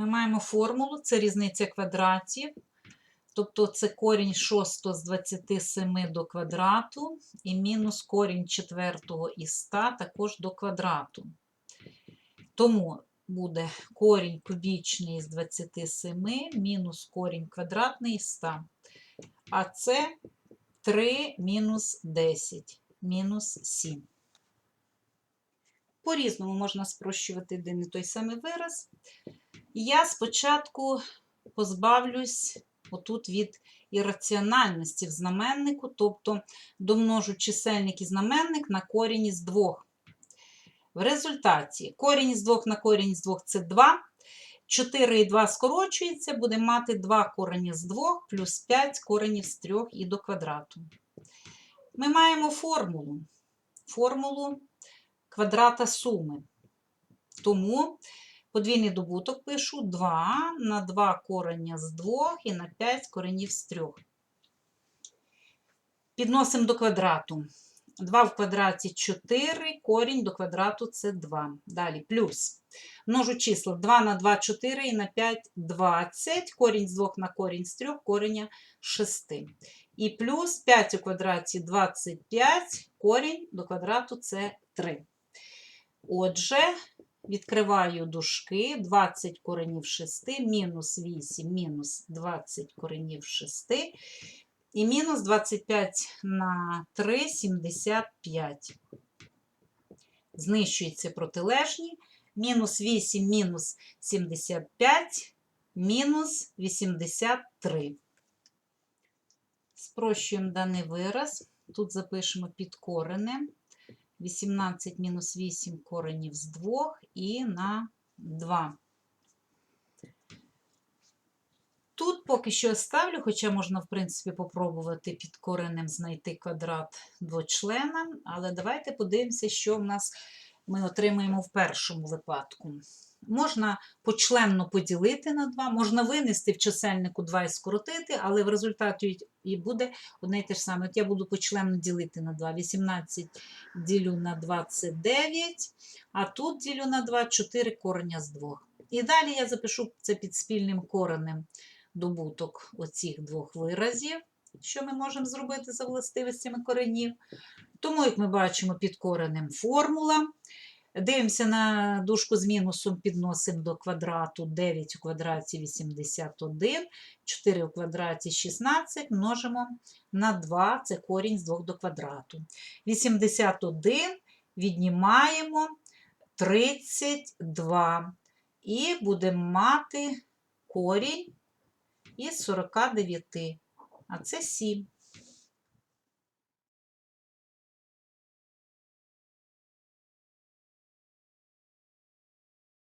Ми маємо формулу, це різниця квадратів. Тобто це корінь 6 з 27 до квадрату і мінус корінь 4 із 100 також до квадрату. Тому буде корінь кубічний з 27 мінус корінь квадратний із 100. А це 3 мінус 10, мінус 7. По-різному можна спрощувати один і той самий вираз. Я спочатку позбавлюсь отут від ірраціональності в знаменнику, тобто домножу чисельник і знаменник на корінь із 2. В результаті корінь із 2 на корінь із 2 – це 2. 4 і 2 скорочується, будемо мати 2 корені з 2 плюс 5 коренів з 3 і до квадрату. Ми маємо формулу. Формулу квадрата суми. Тому подвійний добуток пишу 2 на 2 корення з 2 і на 5 коренів з 3. Підносимо до квадрату. 2 в квадраті 4, корінь до квадрату це 2. Далі плюс. Множу числа 2 на 2 4 і на 5 20. Корінь з 2 на корінь з 3, кореня 6. І плюс 5 у квадраті 25, корінь до квадрату це 3. Отже, відкриваю дужки 20 коренів 6, мінус 8, мінус 20 коренів 6. І мінус 25 на 3 – 75. Знищуються протилежні. Мінус 8, мінус 75, мінус 83. Спрощуємо даний вираз. Тут запишемо під коренем. 18 мінус 8 коренів з 2 і на 2. Тут поки що ставлю, хоча можна, в принципі, попробувати під коренем знайти квадрат двочлена, але давайте подивимося, що в нас ми отримаємо в першому випадку. Можна почленно поділити на 2, можна винести в чисельнику 2 і скоротити, але в результаті і буде одне і те ж саме. От я буду почленно ділити на 2. 18 ділю на 2 це 9, а тут ділю на 2 4 кореня з 2. І далі я запишу це під спільним коренем добуток оцих двох виразів, що ми можемо зробити за властивостями коренів. Тому, як ми бачимо, під коренем формула. Дивимося на дужку з мінусом, підносимо до квадрату 9 у квадраті 81, 4 у квадраті 16, множимо на 2, це корінь з 2 до квадрату. 81 віднімаємо 32 і будемо мати корінь із 49, а це 7.